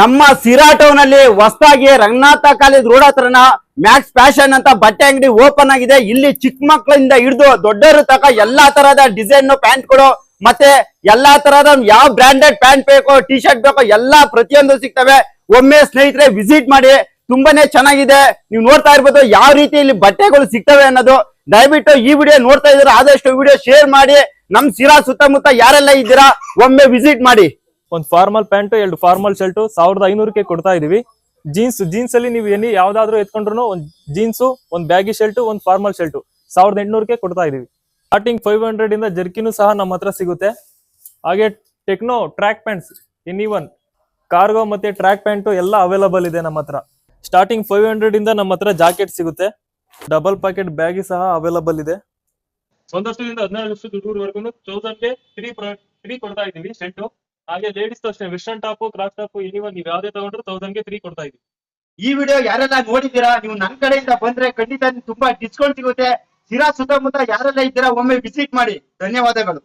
ನಮ್ಮ ಸಿರಾ ಟೌನ್ ಅಲ್ಲಿ ಹೊಸದಾಗಿ ರಂಗನಾಥ ಕಾಲೇಜ್ ರೋಡ್ ಹತ್ರನ ಮ್ಯಾಕ್ಸ್ ಫ್ಯಾಷನ್ ಅಂತ ಬಟ್ಟೆ ಅಂಗಡಿ ಓಪನ್ ಆಗಿದೆ. ಇಲ್ಲಿ ಚಿಕ್ಕ ಮಕ್ಕಳಿಂದ ಹಿಡಿದು ದೊಡ್ಡವರು ತಕ ಎಲ್ಲಾ ತರಹದ ಡಿಸೈನ್ ಪ್ಯಾಂಟ್ಗಳು ಮತ್ತೆ ಎಲ್ಲಾ ತರಹದ ಯಾವ ಬ್ರಾಂಡೆಡ್ ಪ್ಯಾಂಟ್ ಬೇಕೋ ಟಿ ಶರ್ಟ್ ಬೇಕೋ ಎಲ್ಲಾ ಪ್ರತಿಯೊಂದು ಸಿಗ್ತವೆ. ಒಮ್ಮೆ ಸ್ನೇಹಿತರೆ ವಿಸಿಟ್ ಮಾಡಿ, ತುಂಬಾನೇ ಚೆನ್ನಾಗಿದೆ. ನೀವು ನೋಡ್ತಾ ಇರ್ಬೋದು ಯಾವ ರೀತಿ ಇಲ್ಲಿ ಬಟ್ಟೆಗಳು ಸಿಗ್ತವೆ ಅನ್ನೋದು. ದಯವಿಟ್ಟು ಈ ವಿಡಿಯೋ ನೋಡ್ತಾ ಇದ್ರೆ ಆದಷ್ಟು ವಿಡಿಯೋ ಶೇರ್ ಮಾಡಿ. ನಮ್ ಸಿರಾ ಸುತ್ತಮುತ್ತ ಯಾರೆಲ್ಲ ಇದ್ದೀರಾ, ಒಮ್ಮೆ ವಿಸಿಟ್ ಮಾಡಿ. ಒಂದ್ ಫಾರ್ಮಲ್ ಪ್ಯಾಂಟ್ ಎರಡು ಫಾರ್ಮಲ್ ಶರ್ಟ್ ಸಾವಿರದ ಐನೂರಕ್ಕೆ ಕೊಡ್ತಾ ಇದೀವಿ. ಜೀನ್ಸ್ ಜೀನ್ಸ್ ಅಲ್ಲಿ ನೀವು ಎನಿ ಯಾವ್ದಾದ್ರು ಎತ್ಕೊಂಡ್ರು ಒಂದು ಜೀನ್ಸ್ ಒಂದು ಬ್ಯಾಗಿ ಶರ್ಟ್ ಒಂದು ಫಾರ್ಮಲ್ ಶರ್ಟ್ ಸಾವಿರದ ಎಂಟುನೂರಕ್ಕೆ ಕೊಡ್ತಾ ಇದೀವಿ. ಸ್ಟಾರ್ಟಿಂಗ್ ಫೈವ್ ಹಂಡ್ರೆಡ್ ಇಂದ ಜರ್ಕಿನೂ ಸಹ ನಮ್ಮ ಹತ್ರ ಸಿಗುತ್ತೆ. ಹಾಗೆ techno track pants any one cargo ಮತ್ತೆ ಟ್ರ್ಯಾಕ್ ಪ್ಯಾಂಟ್ ಎಲ್ಲ ಅವೈಲಬಲ್ ಇದೆ ನಮ್ಮ ಹತ್ರ. ಸ್ಟಾರ್ಟಿಂಗ್ ಫೈವ್ ಹಂಡ್ರೆಡ್ ಇಂದ ನಮ್ಮ ಹತ್ರ ಜಾಕೆಟ್ ಸಿಗುತ್ತೆ. ಡಬಲ್ ಪ್ಯಾಕೆಟ್ ಬ್ಯಾಗಿ ಸಹ ಅವೈಲಬಲ್ ಇದೆ. ಒಂದು ವರ್ಷದಿಂದ ಹದಿನಾರು ವರ್ಷದ ದುಡ್ಡು ತ್ರೀ ತ್ರೀ ಕೊಡ್ತಾ ಇದೀವಿ ಸೆಟ್ ಹಾಗೆ ಲೇಡೀಸ್ ಅಷ್ಟೇ western top cross top anyone ನೀವು ಯಾವ್ದೇ ತಗೊಂಡ್ರು ತೌಸಂಡ್ಗೆ ತ್ರೀ ಕೊಡ್ತಾ ಇದ್ದೀವಿ. ಈ ವಿಡಿಯೋ ಯಾರೆಲ್ಲ ನೋಡಿದ್ದೀರಾ, ನೀವು ನನ್ನ ಕಡೆಯಿಂದ ಬಂದ್ರೆ ಖಂಡಿತ ತುಂಬಾ ಡಿಸ್ಕೌಂಟ್ ಸಿಗುತ್ತೆ. ಸಿರಾ ಸುತ್ತಮುತ್ತ ಯಾರೆಲ್ಲ ಇದ್ದೀರಾ, ಒಮ್ಮೆ ವಿಸಿಟ್ ಮಾಡಿ. ಧನ್ಯವಾದಗಳು.